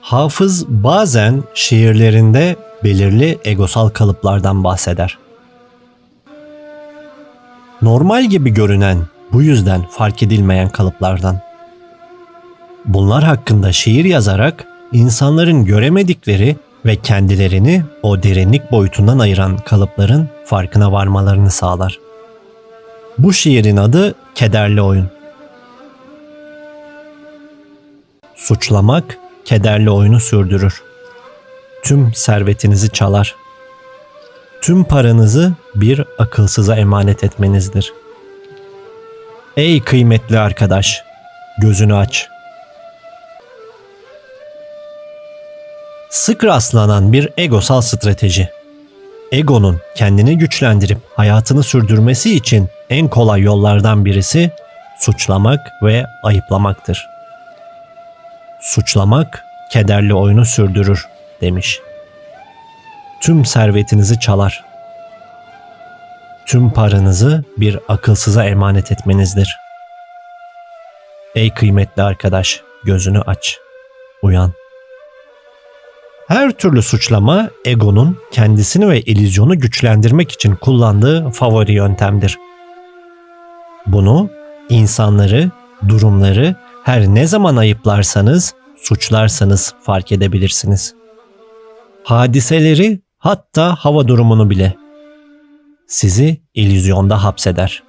Hafız bazen şiirlerinde belirli egosal kalıplardan bahseder. Normal gibi görünen, bu yüzden fark edilmeyen kalıplardan. Bunlar hakkında şiir yazarak insanların göremedikleri ve kendilerini o derinlik boyutundan ayıran kalıpların farkına varmalarını sağlar. Bu şiirin adı Kederli Oyun. Suçlamak kederli oyunu sürdürür. Tüm servetinizi çalar. Tüm paranızı bir akılsıza emanet etmenizdir. Ey kıymetli arkadaş, gözünü aç. Sık rastlanan bir egosal strateji. Egonun kendini güçlendirip hayatını sürdürmesi için en kolay yollardan birisi suçlamak ve ayıplamaktır. Suçlamak kederli oyunu sürdürür demiş. Tüm servetinizi çalar. Tüm paranızı bir akılsıza emanet etmenizdir. Ey kıymetli arkadaş, gözünü aç. Uyan. Her türlü suçlama egonun kendisini ve illüzyonu güçlendirmek için kullandığı favori yöntemdir. Bunu insanları, durumları her ne zaman ayıplarsanız, suçlarsanız fark edebilirsiniz. Hadiseleri hatta hava durumunu bile sizi illüzyonda hapseder.